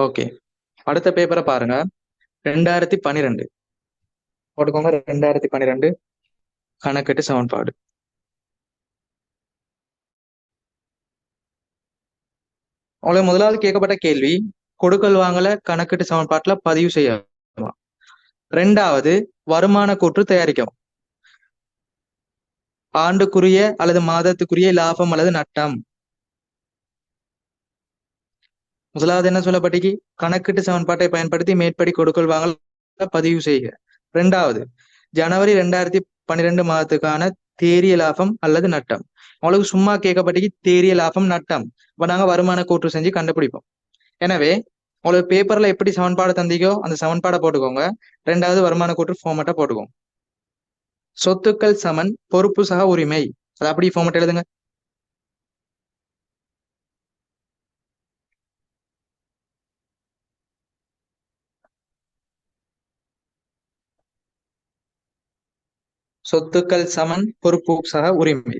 Okay அடுத்த பேப்பரை பாருங்க. ரெண்டாயிரத்தி பன்னிரெண்டு. போட்டுக்கோங்க. ரெண்டாயிரத்தி பன்னிரெண்டு. கணக்கெட்டு சமன்பாடு. உங்களுக்கு முதலாவது கேட்கப்பட்ட கேள்வி கொடுக்கல் வாங்கல கணக்கெட்டு சமன்பாட்டுல பதிவு செய்யலாம் ரெண்டாவது வருமான கூற்று தயாரிக்கும். ஆண்டுக்குரிய அல்லது மாதத்துக்குரிய லாபம் அல்லது நட்டம். முதலாவது என்ன சொல்லப்பட்டிக்கு கணக்கிட்டு சமன்பாட்டை பயன்படுத்தி மேற்படி கொடுக்கல் வாங்கல் பதிவு செய்க. ரெண்டாவது ஜனவரி ரெண்டாயிரத்தி பன்னிரெண்டு மாதத்துக்கான தேரிய லாபம் அல்லது நட்டம். உங்களுக்கு சும்மா கேட்கப்பட்டிக்கு தேரிய லாபம் நட்டம். இப்ப நாங்க வருமான கூற்று செஞ்சு கண்டுபிடிப்போம். எனவே உங்களுக்கு பேப்பர்ல எப்படி சமன்பாடு தந்தீங்கோ அந்த சமன்பாடை போட்டுக்கோங்க. ரெண்டாவது வருமான கூற்று ஃபார்மேட்டா போட்டுக்கோங்க. சொத்துக்கள் சமன் பொறுப்பு சக உரிமை. அது அப்படி ஃபார்மேட் எழுதுங்க. சொத்துக்கள் சமன் பொறுப்பு சக உரிமை.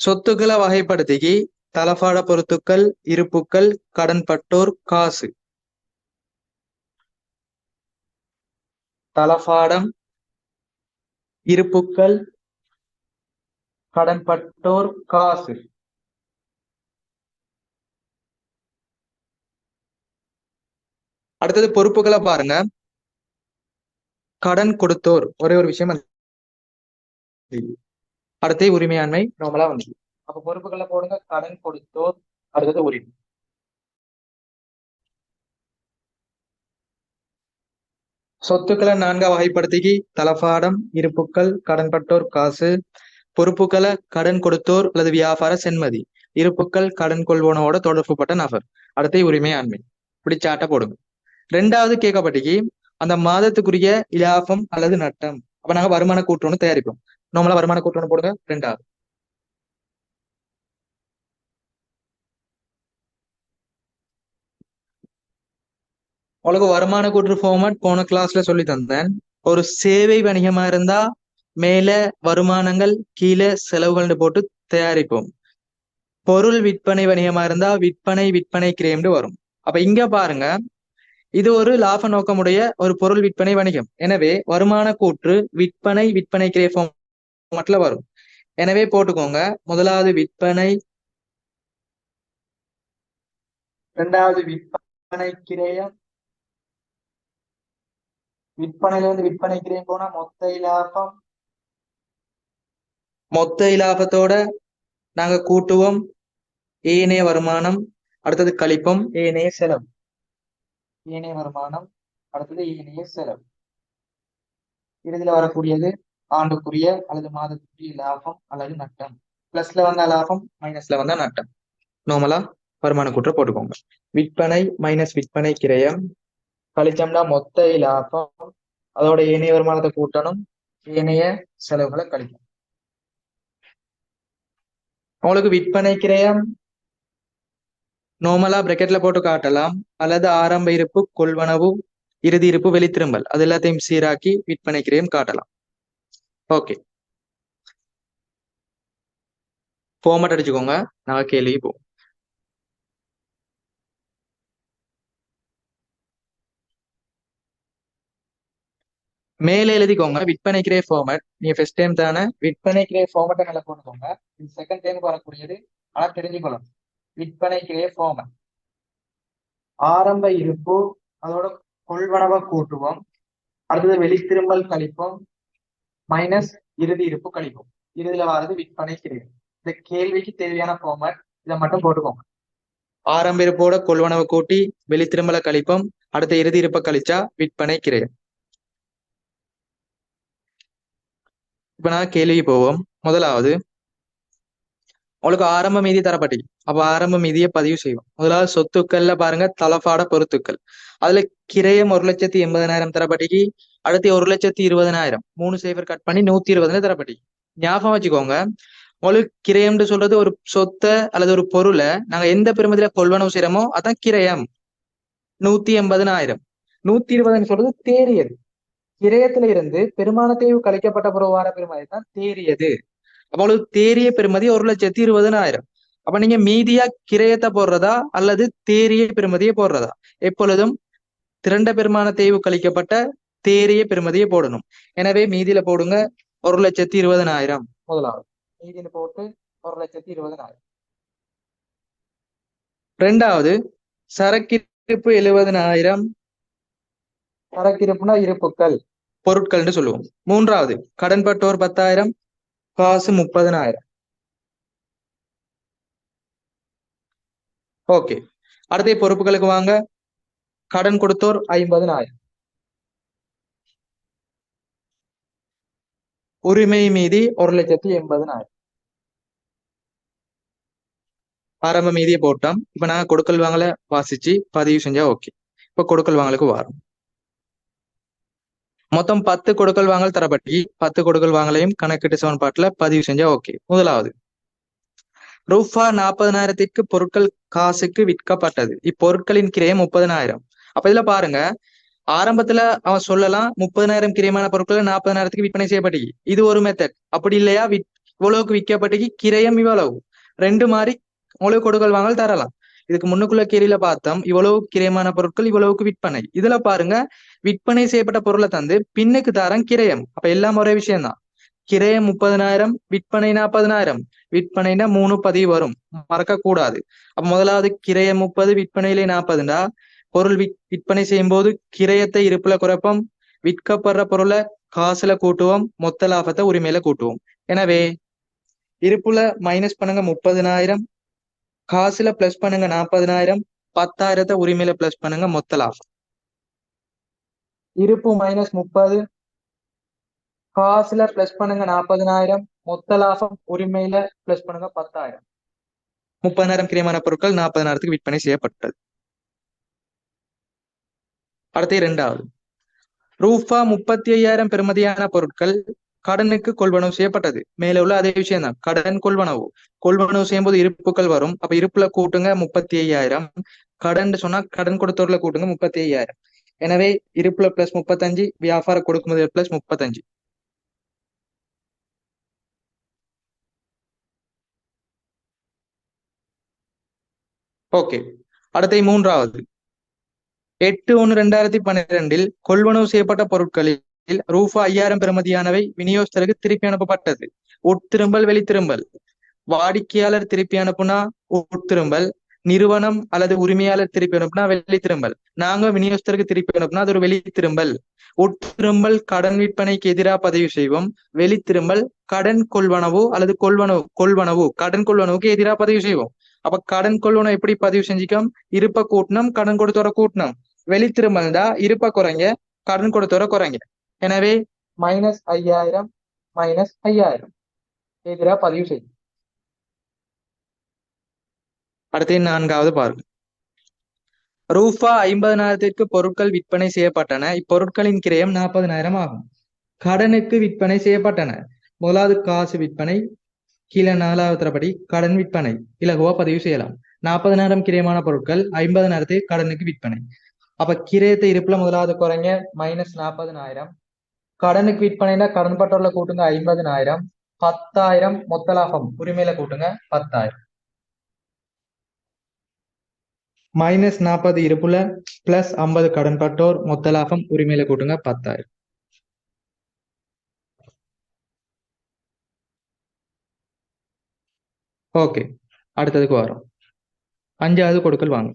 சொத்துக்களை வகைப்படுத்தி தலபாட பொருத்துக்கள் இருப்புக்கள் கடன்பட்டோர் காசு. தலபாடம் இருப்புக்கள் கடன்பட்டோர் காசு. அடுத்தது பொறுப்புகளை பாருங்க. கடன் கொடுத்தோர் ஒரே ஒரு விஷயம் அடுத்து உரிமையாண்மை நார்மலா வந்து. அப்ப பொறுப்புகளை போடுங்க கடன் கொடுத்தோர் அடுத்தது உரிமை. சொத்துக்களை நான்கா வகைப்படுத்திக்கு தலபாடம் இருப்புக்கள் கடன்பட்டோர் காசு பொறுப்புகளை கடன் கொடுத்தோர் அல்லது வியாபார சென்மதி. இருப்புக்கள் கடன் கொள்வோனோட தொடர்புப்பட்ட நபர். அடுத்த உரிமையாண்மை. இப்படி சாட்ட போடுங்க. ரெண்டாவது கேட்கப்பட்டிக்கு அந்த மாதத்துக்குரிய இலாபம் அல்லது நட்டம். அப்ப நாங்க வருமான கூட்டுறோன்னு தயாரிப்போம். நார்மலா வருமான கூட்டுறோன்னு போடுங்க ரெண்டாவது உங்களுக்கு வருமான கூற்று ஃபார்மட் போன கிளாஸ்ல சொல்லி தந்தேன். ஒரு சேவை வணிகமா இருந்தா மேல வருமானங்கள் கீழே செலவுகள்னு போட்டு தயாரிப்போம். பொருள் விற்பனை வணிகமா இருந்தா விற்பனை விற்பனை கிரேம்னு வரும். அப்ப இங்க பாருங்க இது ஒரு லாப நோக்கமுடைய ஒரு பொருள் விற்பனை வணிகம். எனவே வருமான கூற்று விற்பனை விற்பனை கிரே ஃபார்மட்ல வரும். எனவே போட்டுக்கோங்க. முதலாவது விற்பனை இரண்டாவது விற்பனை கிரயம். விற்பனையில இருந்து விற்பனை கிரயம் போனா மொத்த இலாபம். மொத்த இலாபத்தோட நாங்க கூட்டுவோம். ஏனைய வருமானம் அடுத்தது கழிப்போம். ஏனைய செலவு. ஏனைய வருமானம் அடுத்தது ஏனைய செலவு. இறுதியில வரக்கூடியது ஆண்டுக்குரிய அல்லது மாதத்துக்குரிய லாபம் அல்லது நட்டம். பிளஸ்ல வந்த லாபம் மைனஸ்ல வந்தா நட்டம். நார்மலா வருமான கூற்ற போட்டுக்கோங்க. விற்பனை மைனஸ் விற்பனை கிரயம் கழிச்சோம்னா மொத்த லாபம் அதோட ஏனைய வருமானத்தை கூட்டணும் ஏனைய செலவுகளை கழிக்கணும். உங்களுக்கு விற்பனை கிரயம் நார்மலா பிரக்கெட்ல போட்டு காட்டலாம். அல்லது ஆரம்ப இருப்பு கொள்வனவு இறுதி இருப்பு வெளித்திரும்பல் அது எல்லாத்தையும் சீராக்கி விற்பனை கிரயம் காட்டலாம். ஓகே ஃபார்மட் அடிச்சுக்கோங்க. நாங்கள் கேள்வி போவோம் மேலே எழுதிக்கோங்க. விற்பனை கிரே ஃபார்மட் நீங்க ஃபர்ஸ்ட் டைம் தானே? விற்பனை கிரே ஃபார்மட்டை நல்லா போட்டுக்கோங்க இது செகண்ட் டைம் வரக்கூடியது. ஆனால் தெரிஞ்சுக்கணும். விற்பனை கிரே ஃபார்மட் ஆரம்ப இருப்பு அதோட கொள்வனவை கூட்டுவோம். அடுத்தது வெளித்திரும்பல் கழிப்போம். மைனஸ் இறுதி இருப்பு கழிப்போம். இறுதியில வர்றது விற்பனை கிரே இந்த கேள்விக்கு தேவையான ஃபார்மட் இதை மட்டும் போட்டுக்கோங்க. ஆரம்ப இருப்போட கொள்வனவை கூட்டி வெளித்திரும்பலை கழிப்போம். அடுத்த இறுதி இருப்பை கழிச்சா விற்பனை கிரே இப்ப நான் கேள்வி போவோம். முதலாவது உங்களுக்கு ஆரம்ப மீதி தரப்பட்டி அப்ப ஆரம்ப மீதியை பதிவு செய்வோம். முதலாவது சொத்துக்கள்ல பாருங்க தலைப்பாட பொருத்துக்கள் அதுல கிரயம் ஒரு லட்சத்தி எண்பதனாயிரம் தரப்பட்டிக்கு அடுத்து ஒரு லட்சத்தி இருபதனாயிரம். மூணு சைபர் கட் பண்ணி நூத்தி இருபதுன்னு தரப்பட்டிக்கு. ஞாபகம் வச்சுக்கோங்க. உங்களுக்கு கிரயம்னு சொல்றது ஒரு சொத்தை அல்லது ஒரு பொருளை நாங்க எந்த பெருமதியில கொள்வனவு செய்யறோமோ அதான் கிரயம். நூத்தி எண்பதனாயிரம். நூத்தி இருபதுன்னு சொல்றது தேரியது கிரயத்துல இருந்து பெருமானத்தை கழிக்கப்பட்ட புறவார பெருமதி தான் தேரியது அப்பொழுது தேரிய பெருமதி ஒரு லட்சத்தி இருபதனாயிரம். அப்ப நீங்க மீதியா கிரயத்தை போடுறதா அல்லது தேரிய பெருமதியை போடுறதா? எப்பொழுதும் திரண்ட பெருமான தேய்வு கழிக்கப்பட்ட தேரிய பெருமதியை போடணும். எனவே மீதியில போடுங்க ஒரு லட்சத்தி இருபதனாயிரம். முதலாவது. மீதியில போட்டு ஒரு லட்சத்தி இருபதனாயிரம். ரெண்டாவது சரக்கிருப்பு எழுபதனாயிரம். சரக்கிருப்புனா இருப்புக்கள். பொருட்கள்னு சொல்லுவோம். மூன்றாவது கடன்பட்டோர் பத்தாயிரம் காசு முப்பதனாயிரம். ஓகே. அடுத்த பொறுப்புகளுக்கு வாங்க. கடன் கொடுத்தோர் ஐம்பதனாயிரம். உரிமை மீதி ஒரு லட்சத்தி எண்பதனாயிரம். ஆரம்ப மீதியை போட்டோம். இப்ப நான் கொடுக்கல் வாங்கல வாசிச்சு பதிவு செஞ்சா ஓகே இப்ப கொடுக்கல் வாங்கலுக்கு வரும். மொத்தம் பத்து கொடுக்கல் வாங்கல் தரப்பட்டி பத்து கொடுக்கல் வாங்கலையும் கணக்கிட்டு சமன்பாட்டுல பதிவு செஞ்சா ஓகே முதலாவது ரூபா நாற்பதனாயிரத்திற்கு பொருட்கள் காசுக்கு விற்கப்பட்டது. இப்பொருட்களின் கிரயம் முப்பதனாயிரம். அப்ப இதுல பாருங்க. ஆரம்பத்துல அவன் சொல்லலாம் முப்பதனாயிரம் கிரியமான பொருட்கள் நாற்பதாயிரத்துக்கு விற்பனை செய்யப்பட்டு இது ஒரு மெத்தட் அப்படி இல்லையா? வித் இவ்வளவுக்கு விற்கப்பட்டு கிரயம் இவ்வளவு. ரெண்டு மாதிரி உங்களுக்கு கொடுக்கல் வாங்கல் தரலாம். இதுக்கு முன்னுக்குள்ள கீரியில பார்த்தோம் இவ்வளவு கிரயமான பொருட்கள் இவ்வளவுக்கு விற்பனை. இதுல பாருங்க விற்பனை செய்யப்பட்ட பொருளை தந்து பின்னுக்கு தரம் கிரயம். அப்ப எல்லாம் ஒரே விஷயம்தான். கிரயம் முப்பதனாயிரம் விற்பனை நாற்பதனாயிரம். விற்பனைனா மூணு பதிவு வரும். மறக்க கூடாது அப்ப முதலாவது கிரயம் முப்பது விற்பனையிலே நாற்பதுண்டா? பொருள் விற் விற்பனை செய்யும் போது கிரயத்தை இருப்புல குறைப்போம். விற்கப்படுற பொருளை காசுல கூட்டுவோம். மொத்த லாபத்தை உரிமையில கூட்டுவோம். எனவே இருப்புல மைனஸ் பண்ணுங்க முப்பதுனாயிரம். காசுல பிளஸ் பண்ணுங்க நாற்பதனாயிரம் பத்தாயிரத்தை உரிமையில பிளஸ் பண்ணுங்க மொத்த லாபம். இருப்பு மைனஸ் முப்பது. காசுல பிளஸ் பண்ணுங்க நாற்பதனாயிரம் மொத்த லாபம் உரிமையில பிளஸ் பண்ணுங்க பத்தாயிரம். முப்பதாயிரம் கிரியமான பொருட்கள் நாற்பதாயிரத்துக்கு விற்பனை செய்யப்பட்டது. அடுத்து இரண்டாவது. ரூபா முப்பத்தி ஐயாயிரம் பெறுமதியான பொருட்கள் கடனுக்கு கொள்வனவு செய்யப்பட்டது. மேல உள்ள அதே விஷயம் தான் கடன் கொள்வனவு. கொள்வனவு செய்யும் போது இருப்புகள் வரும். அப்ப இருப்புல கூட்டுங்க முப்பத்தி ஐயாயிரம் கடன் சொன்னா கடன் கொடுத்தவர்ல கூட்டுங்க முப்பத்தி ஐயாயிரம் எனவே இருப்புல பிளஸ் முப்பத்தஞ்சு வியாபார கொடுக்கும்போது பிளஸ் முப்பத்தஞ்சு. ஓகே. அடுத்த மூன்றாவது. எட்டு ஒன்று ரெண்டாயிரத்தி பன்னிரெண்டில் கொள்வனவு செய்யப்பட்ட பொருட்களில் ரூபா ஐயாயிரம் பெறுமதியானவை விநியோகஸ்தருக்கு திருப்பி அனுப்பப்பட்டது. உட்திரும்பல் வெளித்திரும்பல். வாடிக்கையாளர் திருப்பி அனுப்புனா உட்திரும்பல் நிறுவனம் அல்லது உரிமையாளர் திருப்பி அனுப்புனா வெளித்திரும்பல். நாங்க விநியோகஸ்தருக்கு திருப்பி அனுப்புனா அது ஒரு வெளித்திரும்பல். உட்திரும்பல் கடன் விற்பனைக்கு எதிராக பதிவு செய்வோம். வெளித்திரும்பல் கடன் கொள்வனவு அல்லது கொள்வனவு கொள்வனவு கடன் கொள்வனவுக்கு எதிராக பதிவு செய்வோம். அப்ப கடன் கொள்வனவு எப்படி பதிவு செஞ்சுக்கோம்? இருப்ப கூட்டணம் கடன் கொடுத்தோட கூட்டணம் வெளித்திரும்பல்டா இருப்ப குறைங்க கடன் கொடுத்தவரை குறைங்க. எனவே மைனஸ் ஐயாயிரம் மைனஸ் ஐயாயிரம். எதிராக பதிவு செய்யும் அடுத்து நான்காவது பாருங்க ரூபா ஐம்பதனாயிரத்திற்கு பொருட்கள் விற்பனை செய்யப்பட்டன. இப்பொருட்களின் கிரயம் நாற்பதனாயிரம் ஆகும். கடனுக்கு விற்பனை செய்யப்பட்டன. முதலாவது காசு விற்பனை கீழே நாலாவது படி கடன் விற்பனை. இலகுவா பதிவு செய்யலாம். நாற்பதனாயிரம் கிரயமான பொருட்கள் ஐம்பதனாயிரத்தை கடனுக்கு விற்பனை. அப்ப கிரயத்தை இருப்புல முதலாவது குறைங்க. மைனஸ் நாற்பதுனாயிரம். கடனுக்கு விற்பனைனா கடன் பட்டோர்ல கூட்டுங்க ஐம்பதுனாயிரம். பத்தாயிரம் மொத்த லாபம். உரிமையில கூட்டுங்க பத்தாயிரம். மைனஸ் நாற்பது இருப்புல பிளஸ் ஐம்பது கடன் பட்டோர் மொத்த லாபம். உரிமையில கூட்டுங்க பத்தாயிரம். ஓகே அடுத்ததுக்கு வரோம். அஞ்சாவது கொடுக்கல் வாங்க.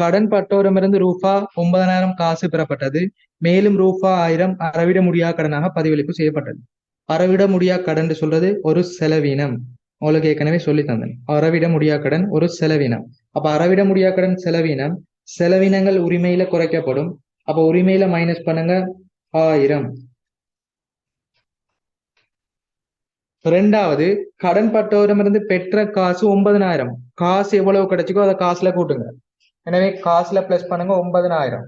கடன் பட்டோரிடமிருந்து ரூபா ஒன்பதனாயிரம் காசு பெறப்பட்டது. மேலும் ரூபா ஆயிரம் அறவிட முடியா கடனாக பதிவளிப்பு செய்யப்பட்டது. அறவிட முடியா கடன் சொல்றது ஒரு செலவீனம். உங்களுக்கு ஏற்கனவே சொல்லி தந்தேன். அறவிட முடியா கடன் ஒரு செலவீனம். அப்ப அறவிட முடியா கடன் செலவீனம் செலவினங்கள் உரிமையில குறைக்கப்படும். அப்ப உரிமையில மைனஸ் பண்ணுங்க ஆயிரம். ரெண்டாவது கடன் பட்டோரிடமிருந்து பெற்ற காசு ஒன்பதனாயிரம் காசு எவ்வளவு கிடைச்சிக்கோ அதை காசுல கூட்டுங்க. எனவே காசுல பிளஸ் பண்ணுங்க ஒன்பதனாயிரம்.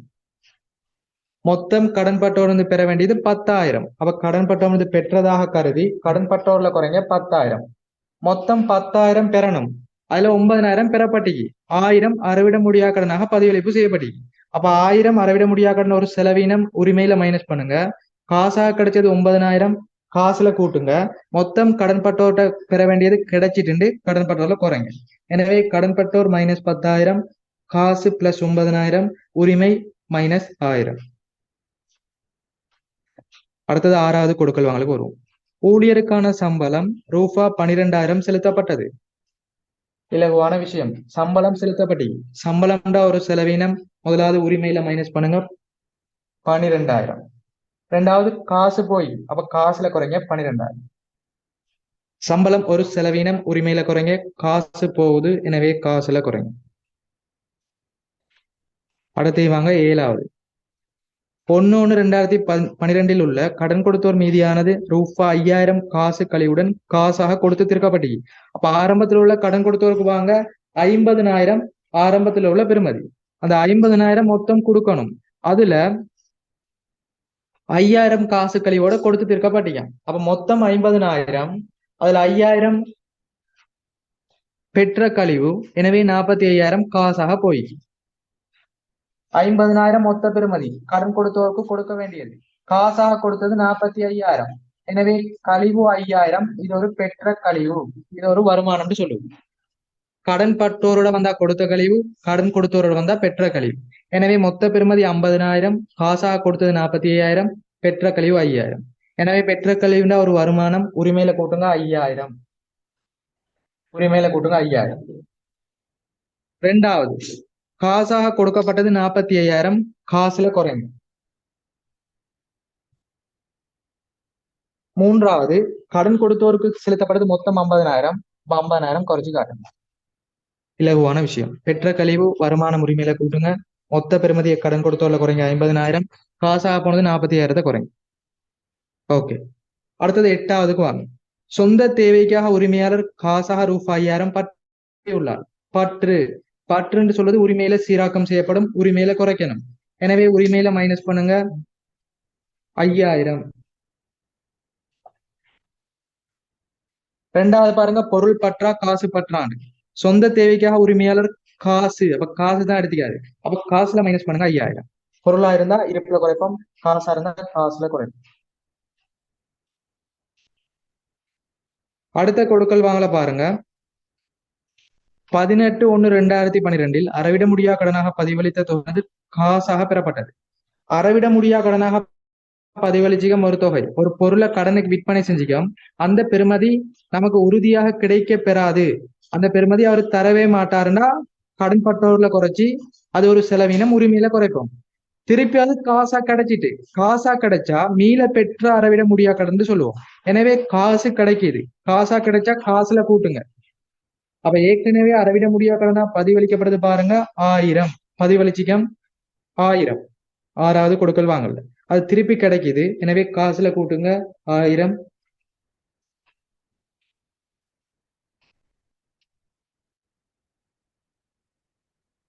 மொத்தம் கடன் பட்டோரிருந்து பெற வேண்டியது பத்தாயிரம். அப்ப கடன் பட்டோரிருந்து பெற்றதாக கருதி கடன் பட்டோர்ல குறைங்க பத்தாயிரம். மொத்தம் பத்தாயிரம் பெறணும். அதுல ஒன்பதனாயிரம் பெறப்பட்டிக்கு. ஆயிரம் அறவிட முடியா கடனாக பதிவளிப்பு செய்யப்பட்டிக்கு. அப்ப ஆயிரம் அறவிட முடியா கடன் ஒரு செலவீனம் உரிமையில மைனஸ் பண்ணுங்க. காசாக கிடைச்சது ஒன்பதனாயிரம். காசுல கூட்டுங்க. மொத்தம் கடன்பட்டோர்கிட்ட பெற வேண்டியது கிடைச்சிட்டு கடன்பட்டோர்ல குறைங்க. எனவே கடன்பட்டோர் மைனஸ் பத்தாயிரம். காசு பிளஸ் ஒன்பதனாயிரம் உரிமை மைனஸ் ஆயிரம். அடுத்தது ஆறாவது கொடுக்கல் வாங்கலுக்கு வருவோம். ஊழியருக்கான சம்பளம் ரூபா பனிரெண்டாயிரம் செலுத்தப்பட்டது. இலகுவான விஷயம். சம்பளம் செலுத்தப்பட்டி. சம்பளம்டா ஒரு செலவினம். முதலாவது உரிமையில மைனஸ் பண்ணுங்க. பனிரெண்டாயிரம். ரெண்டாவது காசு போய். அப்ப காசுல குறைங்க பனிரெண்டாயிரம். சம்பளம் ஒரு செலவினம் உரிமையில குறைங்க. காசு போகுது எனவே காசுல குறைங்க. அடுத்து வாங்க ஏழாவது. ஒன்னு ஒன்று ரெண்டாயிரத்தி பன்னிரெண்டில் உள்ள கடன் கொடுத்தோர் மீதியானது ரூபா ஐயாயிரம் காசு கழிவுடன் காசாக கொடுத்து திருக்கப்பட்டி அப்ப ஆரம்பத்தில் உள்ள கடன் கொடுத்தோருக்கு வாங்க ஐம்பதுனாயிரம் ஆரம்பத்தில் உள்ள பெருமதி அந்த ஐம்பதுனாயிரம் மொத்தம் கொடுக்கணும். அதுல ஐயாயிரம் காசு கழிவோட கொடுத்து திருக்கப்பட்டீங்க. அப்ப மொத்தம் ஐம்பதுனாயிரம் அதுல ஐயாயிரம் பெற்ற கழிவு எனவே நாற்பத்தி ஐயாயிரம் காசாக போயிடுச்சு. ஐம்பதினாயிரம் மொத்த பெறுமதி கடன் கொடுத்தோருக்கு கொடுக்க வேண்டியது காசாக கொடுத்தது நாற்பத்தி ஐயாயிரம் எனவே கழிவு ஐயாயிரம் இது ஒரு பெற்ற கழிவு இது ஒரு வருமானம்னு சொல்லுவோம் கடன் பட்டோரோட வந்தா கொடுத்த கழிவு கடன் கொடுத்தோரோட வந்தா பெற்ற கழிவு எனவே மொத்த பெறுமதி ஐம்பதினாயிரம் காசாக கொடுத்தது நாற்பத்தி ஐயாயிரம் பெற்ற கழிவு ஐயாயிரம் எனவே பெற்ற கழிவுனா ஒரு வருமானம் உரிமையில கூட்டுங்க ஐயாயிரம் உரிமையில கூட்டுங்க ஐயாயிரம் ரெண்டாவது காசாக கொடுக்கப்பட்டது நாற்பத்தி ஐயாயிரம் காசுல குறைங்க மூன்றாவது கடன் கொடுத்தோருக்கு செலுத்தப்பட்டது மொத்தம் ஐம்பதனாயிரம் ஐம்பதனாயிரம் குறைச்சு காட்டுங்க. இலகுவான விஷயம். பெற்ற கழிவு வருமான உரிமையில கூட்டுங்க. மொத்த பெருமதியை கடன் கொடுத்தோர்ல குறைங்க ஐம்பதனாயிரம் காசாக போனது நாற்பத்தி ஐயாயிரத்தை குறைங்க. ஓகே. அடுத்தது எட்டாவதுக்கு வாங்க. சொந்த தேவைக்காக உரிமையாளர் காசாக ரூபாய் ஐயாயிரம் பற்றி உள்ளார் பற்று. பற்றுன்னு சொல்றது உரிமையில சீராக்கம் செய்யப்படும் உரிமையில குறைக்கணும். எனவே உரிமையில மைனஸ் பண்ணுங்க. ஐயாயிரம். ரெண்டாவது பாருங்க பொருள் பற்றா காசு பற்றான்னு சொந்த தேவைக்காக உரிமையாளர் காசு அப்ப காசு தான் எடுத்துக்காது அப்ப காசுல மைனஸ் பண்ணுங்க ஐயாயிரம். பொருளா இருந்தா இருப்புல குறைப்போம் காசா இருந்தா காசுல குறைப்போம். அடுத்த கொடுக்கல் வாங்கல பாருங்க. பதினெட்டு ஒன்று ரெண்டாயிரத்தி பன்னிரெண்டில் அறவிட முடியா கடனாக பதிவளித்த தொகை காசாக பெறப்பட்டது. அறவிட முடியா கடனாக பதிவளிச்சிக்க ஒரு தொகை. ஒரு பொருளை கடனுக்கு விற்பனை செஞ்சுக்கோம் அந்த பெருமதி நமக்கு உறுதியாக கிடைக்க பெறாது. அந்த பெருமதி அவர் தரவே மாட்டாருன்னா கடன் பட்டோர்ல குறைச்சி அது ஒரு செலவினம் உரிமையில குறைக்கும். திருப்பி அது காசா கிடைச்சிட்டு. காசா கிடைச்சா மீள பெற்ற அறவிட முடியா கடன் சொல்லுவோம். எனவே காசு கிடைக்குது. காசா கிடைச்சா காசுல கூட்டுங்க. அப்ப ஏற்கனவே அறவிட முடியாத பதிவளிக்கப்படுது பாருங்க ஆயிரம். பதிவளிச்சிக்கம் ஆயிரம். ஆறாவது கொடுக்கல் வாங்கல. அது திருப்பி கிடைக்குது. எனவே காசுல கூட்டுங்க. ஆயிரம்.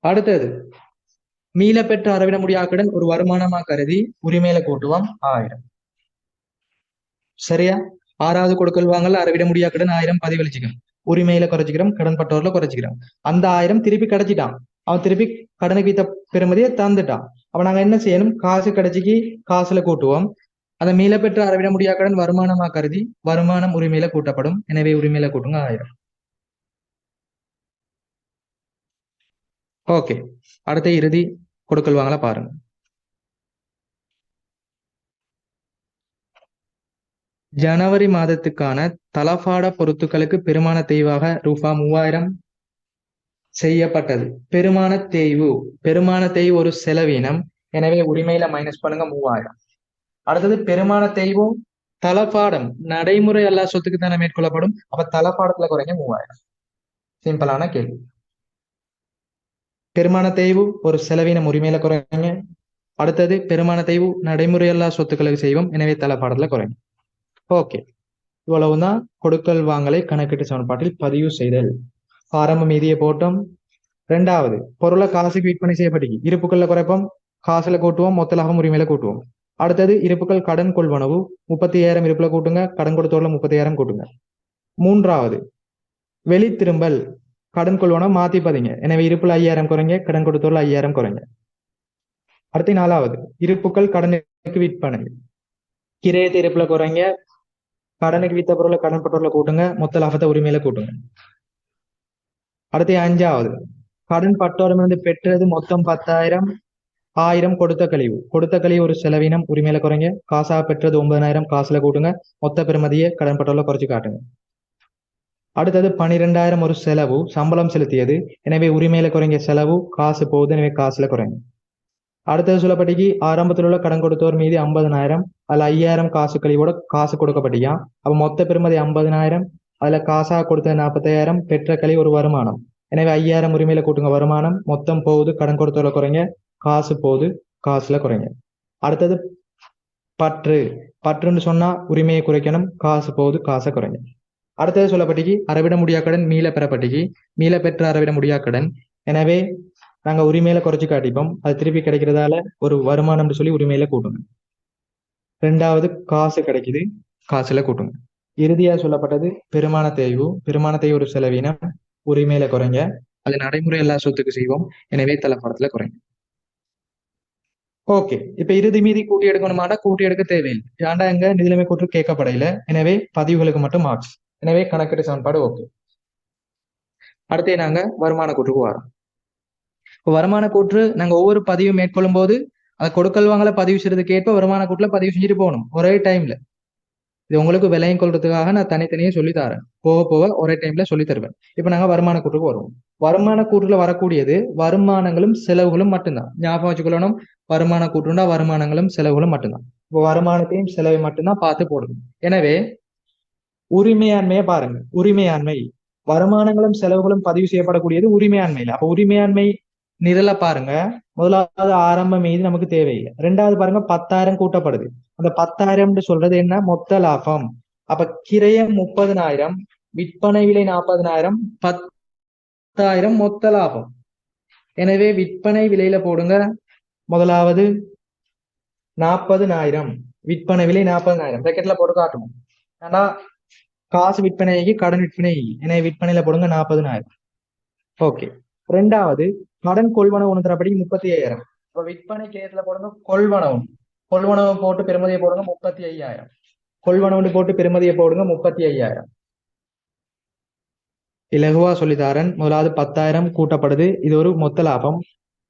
அடுத்தது. மீள பெற்ற அறவிட முடியாக்கடன் ஒரு வருமானமா கருதி உரிமையில கூட்டுவோம். ஆயிரம். சரியா? ஆறாவது கொடுக்கல் வாங்கல அறவிட முடியாக்கடன் ஆயிரம் பதிவளிச்சுக்கணும் உரிமையில குறைச்சிக்கிறோம் கடன் பட்டோர்ல குறைச்சிக்கிறோம். அந்த ஆயிரம் திருப்பி கிடைச்சிட்டான். அவன் திருப்பி கடனுக்கு வித்த பெருமதியை தந்துட்டான். அப்ப நாங்க என்ன செய்யணும்? காசு கிடைச்சிக்கு காசுல கூட்டுவோம். அதை மீள பெற்ற அறவிட முடியா கடன் வருமானமா கருதி வருமானம் உரிமையில கூட்டப்படும். எனவே உரிமையில கூட்டுங்க ஆயிரம். ஓகே. அடுத்த இறுதி கொடுக்கல் வாங்கல பாருங்க. ஜனவரி மாதத்துக்கான தலபாட பொருத்துக்களுக்கு பெருமான தேய்வாக ரூபா மூவாயிரம் செய்யப்பட்டது. பெருமான தேய்வு பெருமான தேய்வு ஒரு செலவீனம். எனவே உரிமையில மைனஸ் பண்ணுங்க மூவாயிரம். அடுத்தது பெருமான தேய்வும் தலப்பாடம் நடைமுறை எல்லா சொத்துக்கு தானே மேற்கொள்ளப்படும். அப்ப தலப்பாடத்துல குறைங்க மூவாயிரம். சிம்பிளான கேள்வி. பெருமான தேய்வு ஒரு செலவீனம் உரிமையில குறைங்க. அடுத்தது பெருமான தேய்வு நடைமுறை எல்லா சொத்துக்களுக்கு செய்வோம். எனவே தலப்பாடத்துல குறைங்க. ஓகே. இவ்வளவுதான் கொடுக்கல் வாங்கலை கணக்கிட்டு சமன்பாட்டில் பதிவு செய்தல். ஆரம்ப மீதியை போட்டோம். ரெண்டாவது பொருளை காசுக்கு விற்பனை செய்யப்பட்டு இருப்புக்கள்ல குறைப்போம் காசுல கூட்டுவோம் மொத்த லாபம் உரிமையில கூட்டுவோம். அடுத்தது இருப்புகள் கடன் கொள்வனவு. முப்பத்தி ஐயாயிரம் இருப்புல கூட்டுங்க கடன் கொடுத்தோர்ல முப்பத்தி ஐயாயிரம் கூட்டுங்க. மூன்றாவது வெளி திரும்பல். கடன் கொள்வனவு மாத்தி பதிங்க எனவே இருப்புல ஐயாயிரம் குறைங்க கடன் கொடுத்தோர்ல ஐயாயிரம் குறைங்க. அடுத்து நாலாவது இருப்புக்கள் கடனுக்கு விற்பனை கிரயத்தை இருப்புல குறைங்க கடனுக்கு வித்த பொருளை கடன் பெற்றோர்ல கூட்டுங்க. மொத்த லாபத்தை உரிமையில கூட்டுங்க. அடுத்து அஞ்சாவது கடன் பட்டோரிடமிருந்து பெற்றது மொத்தம் பத்தாயிரம் ஆயிரம் கொடுத்த கழிவு. கொடுத்த கழிவு ஒரு செலவினம் உரிமையில குறைங்க. காசா பெற்றது ஒன்பதாயிரம் காசுல கூட்டுங்க. மொத்த பெருமதியை கடன் பட்டோர்ல குறைச்சு காட்டுங்க. அடுத்தது பனிரெண்டாயிரம் ஒரு செலவு சம்பளம் செலுத்தியது. எனவே உரிமையில குறைங்க செலவு காசு போகுது எனவே காசுல குறைங்க. அடுத்தது சொல்லப்பட்டிக்கு ஆரம்பத்தில் உள்ள கடன் கொடுத்தோர் மீது ஐம்பதனாயிரம் அதுல ஐயாயிரம் காசு கழிவோட காசு கொடுக்கப்பட்டியா அப்ப மொத்த பெருமதி ஐம்பதனாயிரம் அதுல காசா கொடுத்த நாற்பத்தாயிரம் பெற்ற கழிவு ஒரு வருமானம். எனவே ஐயாயிரம் உரிமையில கூட்டுங்க வருமானம் மொத்தம் போகுது கடன் கொடுத்தோர்ல குறைங்க காசு போகுது காசுல குறைங்க. அடுத்தது பற்று. பற்றுன்னு சொன்னா உரிமையை குறைக்கணும் காசு போகுது காசை குறைங்க. அடுத்தது சொல்லப்பட்டிக்கு அறவிட முடியா கடன் மீள பெறப்பட்டிக்கு மீள பெற்ற அறவிட முடியா கடன் எனவே நாங்க உரிமையில குறைச்சு காட்டிப்போம். அது திருப்பி கிடைக்கிறதால ஒரு வருமானம்னு சொல்லி உரிமையில கூட்டுங்க. ரெண்டாவது காசு கிடைக்குது காசுல கூட்டுங்க. இறுதியா சொல்லப்பட்டது பெருமான தேய்வு பெருமான தேய்வு ஒரு செலவினம் உரிமையில குறைங்க. அது நடைமுறை எல்லா சொத்துக்கு செய்வோம். எனவே தலைப்படத்துல குறைங்க. ஓகே. இப்ப இறுதி மீதி கூட்டி எடுக்கணுமாடா கூட்டி எடுக்க தேவையில்லை. ஏன்டா எங்க நிதிலைமை கூற்று கேட்கப்படையில. எனவே பதிவுகளுக்கு மட்டும் மார்க்ஸ் எனவே கணக்கீடு சமன்பாடு ஓகே அடுத்து நாங்க வருமான கூற்றுக்கு வரோம். இப்போ வருமான கூற்று நாங்க ஒவ்வொரு பதிவு மேற்கொள்ளும் போது அதை கொடுக்கல் வாங்கல பதிவு செய்யறதுக்கு ஏற்ப வருமான கூட்டுல பதிவு செஞ்சுட்டு போகணும் ஒரே டைம்ல இது உங்களுக்கு விலையும் கொள்றதுக்காக நான் தனித்தனியே சொல்லி தரேன். போக போக ஒரே டைம்ல சொல்லி தருவேன். இப்போ நாங்க வருமான கூற்றுக்கு வருவோம். வருமான கூற்றுல வரக்கூடியது வருமானங்களும் செலவுகளும் மட்டும்தான். ஞாபகம் வச்சுக்கொள்ளணும் வருமான கூற்றுண்டா வருமானங்களும் செலவுகளும் மட்டும்தான். இப்போ வருமானத்தையும் செலவை மட்டும்தான் பார்த்து போடணும். எனவே உரிமையாண்மையை பாருங்க. உரிமையாண்மை. வருமானங்களும் செலவுகளும் பதிவு செய்யப்படக்கூடியது உரிமையாண்மையில. அப்ப உரிமையாண்மை நிரல பாருங்க. முதலாவது ஆரம்ப மீது நமக்கு தேவையில்லை. ரெண்டாவது பாருங்க பத்தாயிரம் கூட்டப்படுது. அந்த பத்தாயிரம்னு சொல்றது என்ன? மொத்த லாபம். அப்ப கிரயம் முப்பதனாயிரம் விற்பனை விலை நாற்பதனாயிரம் பத்தாயிரம் மொத்த லாபம். எனவே விற்பனை விலையில போடுங்க. முதலாவது நாற்பதுனாயிரம் விற்பனை விலை நாற்பதனாயிரம் பேக்கெட்ல போட்டு காட்டணும். ஏன்னா காசு விற்பனைக்கு கடன் விற்பனை எனவே விற்பனையில போடுங்க நாற்பதுனாயிரம் ஓகே ரெண்டாவது கடன் கொள்வனவு தரப்படி முப்பத்தி ஐயாயிரம் இப்ப விற்பனை கேத்துல போடுங்க கொள்வனவு. கொள்வனவு போட்டு பெருமதியை போடுங்க முப்பத்தி ஐயாயிரம் கொள்வனவுன்னு போட்டு பெருமதியை போடுங்க முப்பத்தி ஐயாயிரம் இலகுவா சொல்லித்தாரன் முதலாவது பத்தாயிரம் கூட்டப்படுது. இது ஒரு மொத்த லாபம்.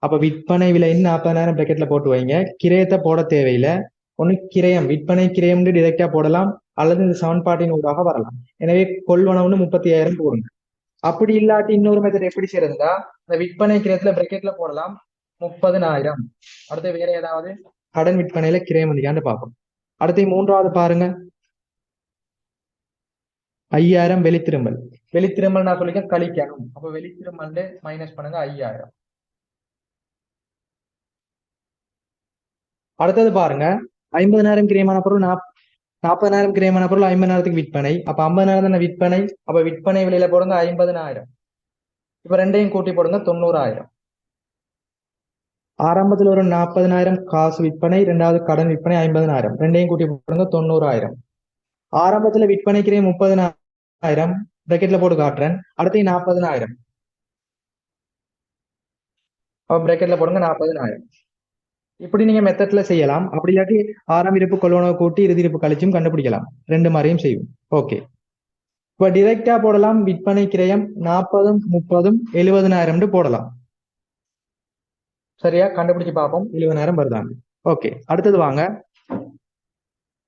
அப்ப விற்பனை விலைன்னு நாற்பதாயிரம் பிரக்கெட்ல போட்டு வைங்க. கிரயத்தை போட தேவையில்லை. ஒண்ணு கிரயம். விற்பனை கிரயம்னு டிரெக்டா போடலாம். அல்லது இந்த சமன்பாட்டின் ஊடாக வரலாம். எனவே கொள்வனவுன்னு முப்பத்தி ஐயாயிரம் போடுங்க. அப்படி இல்லாட்டி இன்னொரு மெத்தட் எப்படி செய்யறதுன்னா இந்த விற்பனை கிரயத்துல பிரக்கெட்ல போடலாம். முப்பதுனாயிரம். அடுத்து வேற ஏதாவது? கடன் விற்பனையில கிரயம் வந்தியான்னு பார்ப்போம். அடுத்து மூன்றாவது பாருங்க. ஐயாயிரம் வெளித்திரும்பல். வெளித்திரும்பல் நான் சொல்லிக்க கழிக்கணும். அப்ப வெளித்திரும்பல் மைனஸ் பண்ணுங்க ஐயாயிரம். அடுத்தது பாருங்க. ஐம்பதனாயிரம் கிரியமான பொருள் நாற்பதனாயிரம் கிரயமான பொருள் ஐம்பதாயிரத்துக்கு விற்பனை அப்ப ஐம்பதாயிரம் தானே விற்பனை அப்ப விற்பனை விலையில போடுங்க ஐம்பதனாயிரம் இப்ப ரெண்டையும் கூட்டி போடுங்க தொண்ணூறாயிரம் ஆரம்பத்தில் ஒரு நாற்பதனாயிரம் காசு விற்பனை ரெண்டாவது கடன் விற்பனை ஐம்பதனாயிரம் ரெண்டையும் கூட்டி போடுங்க தொண்ணூறாயிரம் ஆரம்பத்துல விற்பனை முப்பதனாயிரம் பிரக்கெட்ல போட்டு காட்டுறேன் அடுத்து நாற்பதனாயிரம் அப்ப பிரக்கெட்ல போடுங்க நாற்பதனாயிரம் இப்படி நீங்க மெத்தட்ல செய்யலாம்? அப்படி இல்லாட்டி ஆறாம் இருப்பு கொள்வனவு கூட்டி இறுதி இருப்பு கழிச்சும் கண்டுபிடிக்கலாம். ரெண்டு மாதிரியும் செய்யும் ஓகே இப்ப டிரெக்டா போடலாம். விற்பனை கிரயம் நாற்பதும் முப்பதும் எழுபதனாயிரம் போடலாம். சரியா? கண்டுபிடிச்சு பார்ப்போம். எழுபதாயிரம் வருதாங்க ஓகே அடுத்தது வாங்க.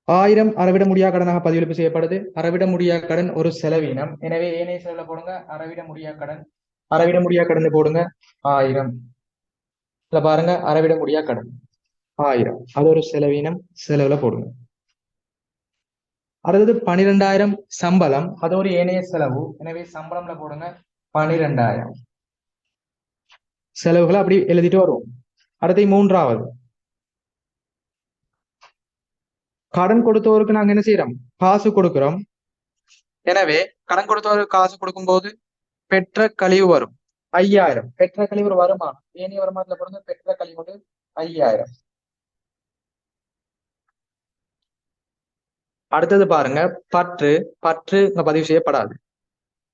ஆயிரம் அறவிட முடியா கடனாக பதிவிழப்பு செய்யப்படுது. அறவிட முடியா கடன் ஒரு செலவினம். எனவே ஏனைய செலவுல போடுங்க. அறவிட முடியா கடன். அறவிட முடியா கடன் போடுங்க. ஆயிரம். இதுல பாருங்க அறவிட முடியா கடன். ஆயிரம். அது ஒரு செலவினம் செலவுல போடுங்க. அடுத்தது பனிரெண்டாயிரம் சம்பளம். அது ஒரு ஏனைய செலவு. எனவே சம்பளம்ல போடுங்க பனிரெண்டாயிரம். செலவுகளை அப்படி எழுதிட்டு வருவோம். அடுத்து மூன்றாவது. கடன் கொடுத்தவருக்கு நாங்க என்ன செய்யறோம் காசு கொடுக்கிறோம். எனவே கடன் கொடுத்தவருக்கு காசு கொடுக்கும்போது பெற்ற கழிவு வரும். ஐயாயிரம். பெற்ற கழிவு ஒரு வருமானம் ஏனைய வருமானத்துல பொருந்து பெற்ற கழிவு ஐயாயிரம். அடுத்தது பாருங்க பற்று. பற்று இங்க பதிவு செய்யப்படாது.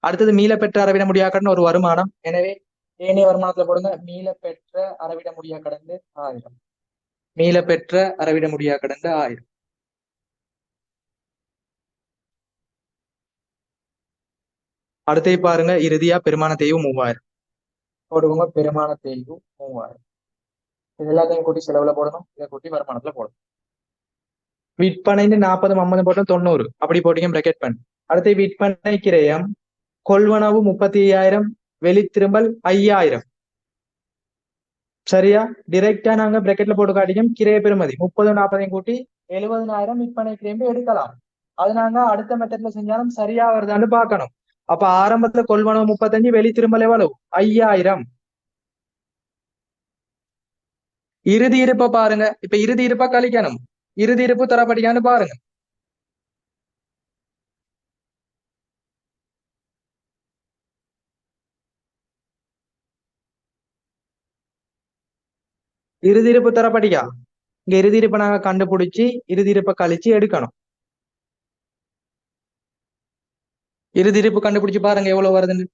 அடுத்தது மீள பெற்ற அறவிட முடியா கடன் ஒரு வருமானம். எனவே ஏனைய வருமானத்துல போடுங்க மீள பெற்ற அறவிட முடியா கடந்து ஆயிரம். மீள பெற்ற அறவிட முடியா கடந்து ஆயிரம். அடுத்து பாருங்க இறுதியா பெருமான தெய்வம் மூவாயிரம். போடுவோங்க. பெருமான தேய்வு மூவாயிரம் இது எல்லாத்தையும் கூட்டி செலவுல போடணும். இதை கூட்டி வருமானத்துல போடணும். விற்பனைன்னு நாற்பதும் ஐம்பதும் போட்டோம் தொண்ணூறு. அப்படி போட்டீங்க பிரக்கெட் பண்ணி. அடுத்து விற்பனை கிரயம் கொள்வனவு முப்பத்தி ஐயாயிரம் வெளித்திரும்பல் ஐயாயிரம். சரியா? டிரெக்டா நாங்க பிரக்கெட்ல போட்டு காட்டிக்கும். கிரைய பெறுமதி. முப்பது நாற்பதையும் கூட்டி எழுபதனாயிரம் விற்பனை கிரயம் எடுக்கலாம். அது நாங்க அடுத்த மெத்தட்ல செஞ்சாலும் சரியா வருதான்னு பாக்கணும் அப்ப ஆரம்பத்துல கொள்வனவு முப்பத்தஞ்சு வெளி திரும்பல் எவ்வளவு ஐயாயிரம் இறுதி இருப்ப பாருங்க இப்ப இறுதி இருப்ப கழிக்கணும் இறுதி இருப்பு தரப்படியான்னு பாருங்க இறுதி இருப்பு தரப்படியா இங்க இறுதி இருப்பை நாங்க கண்டுபிடிச்சு இறுதி இருப்பை கழிச்சு எடுக்கணும் இறுதி இருப்பு கண்டுபிடிச்சு பாருங்க எவ்வளவு வருதுன்னு.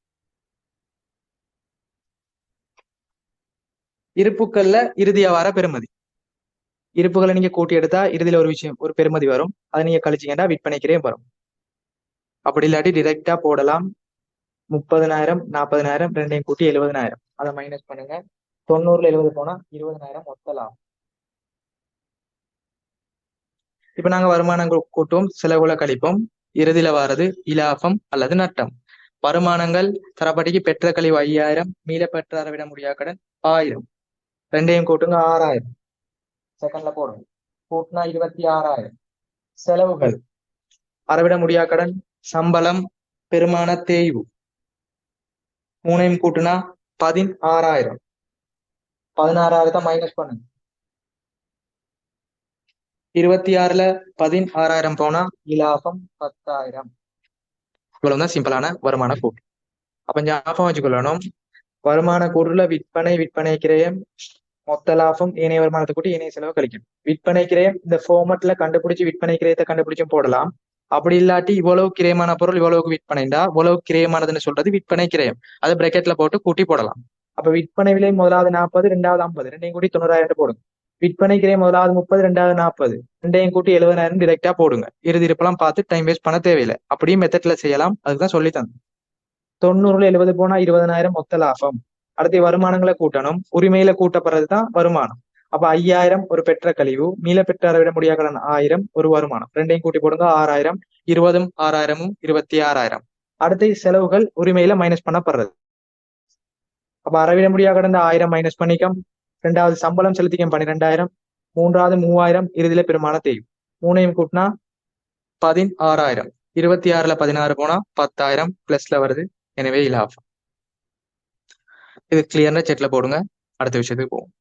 இருப்புக்கள்ல இறுதியா வர பெருமதி இருப்புகளை நீங்க கூட்டி எடுத்தா இறுதியில ஒரு விஷயம் ஒரு பெருமதி வரும். அதை நீங்க கழிச்சீங்கன்னா விற்பனைக்கிறே வரும். அப்படி இல்லாட்டி டிரெக்டா போடலாம். முப்பதனாயிரம் நாற்பதனாயிரம் ரெண்டையும் கூட்டி எழுபதனாயிரம். அதை மைனஸ் பண்ணுங்க. தொண்ணூறுல எழுபது போனா இருபதனாயிரம் மொத்தலாம் இப்ப நாங்க வருமானங்கள் கூட்டுவோம். செலவுல கழிப்போம். இறுதியில வாரது இலாபம் அல்லது நட்டம். வருமானங்கள் தரப்படிக்கு பெற்ற கழிவு ஐயாயிரம் மீள பெற்ற அறவிட முடியா கடன் ஆயிரம். ரெண்டையும் கூட்டுங்க ஆறாயிரம். செகண்ட்ல போடுங்க. கூட்டினா இருபத்தி ஆறாயிரம். செலவுகள். அறவிட முடியா கடன் சம்பளம் பெருமான தேய்வு. மூணையும் கூட்டுனா பதினாறாயிரம். பதினாறாயிரத்தை மைனஸ் பண்ணுங்க. இருபத்தி ஆறுல பதினாறாயிரம் போனா இலாபம் பத்தாயிரம். இவ்வளவுதான் சிம்பிளான வருமான கூட்டு. அப்ப ஞாபகம் வச்சுக்கொள்ளணும். வருமான கூறுல விற்பனை விற்பனை கிரயம் மொத்த லாபம் ஏனைய வருமானத்தை கூட்டி இணைய செலவு கழிக்கும் விற்பனை கிரயம் இந்த ஃபார்மட்ல கண்டுபிடிச்சு விற்பனை கிரயத்தை கண்டுபிடிச்சும் போடலாம். அப்படி இல்லாட்டி இவ்வளவு கிரயமான பொருள் இவ்வளவுக்கு விற்பனைண்டா? இவ்வளவு கிரயமானதுன்னு சொல்றது விற்பனை கிரயம். அது பிராக்கெட்ல போட்டு கூட்டி போடலாம். அப்ப விற்பனை விலை முதலாவது நாற்பது ரெண்டாவது ஐம்பது ரெண்டையும் கூட்டி தொண்ணூறாயிரம் போடுங்க. விற்பனை முதலாவது முப்பது ரெண்டாவது நாற்பது ரெண்டையும் கூட்டி எழுபதாயிரம் டிரெக்டா போடுங்க. இறுதி இருப்பெல்லாம் பார்த்து டைம் வேஸ்ட் பண்ண தேவையில்லை. அப்படியே மெத்தட்ல செய்யலாம். அதுதான் சொல்லி தந்தேன். தொண்ணூறுல எழுபது போனா இருபதனாயிரம் மொத்த லாபம். அடுத்து வருமானங்களை கூட்டணும். உரிமையில கூட்டப்படுறதுதான் வருமானம். அப்ப ஐயாயிரம் ஒரு பெற்ற கழிவு மீள பெற்ற அறவிட முடியாத கடன் ஆயிரம் ஒரு வருமானம். ரெண்டையும் கூட்டி போடுங்க ஆறாயிரம். இருபதும் ஆறாயிரமும் இருபத்தி ஆறாயிரம். அடுத்து செலவுகள் உரிமையில மைனஸ் பண்ணப்படுறது. அப்ப அறவிட முடியாத கடந்த ஆயிரம் மைனஸ் பண்ணிக்கம். ரெண்டாவது சம்பளம் செலுத்திக்கும் பன்னிரெண்டாயிரம் மூன்றாவது மூவாயிரம் இறுதியில பெருமான தெய்வம் மூணையும் கூட்டினா பதினாறாயிரம். இருபத்தி ஆறுல பதினாறு போனா பத்தாயிரம் பிளஸ்ல வருது. எனவே இலாபம் இது கிளியர்னா செட்ல போடுங்க. அடுத்த விஷயத்துக்கு போவோம்.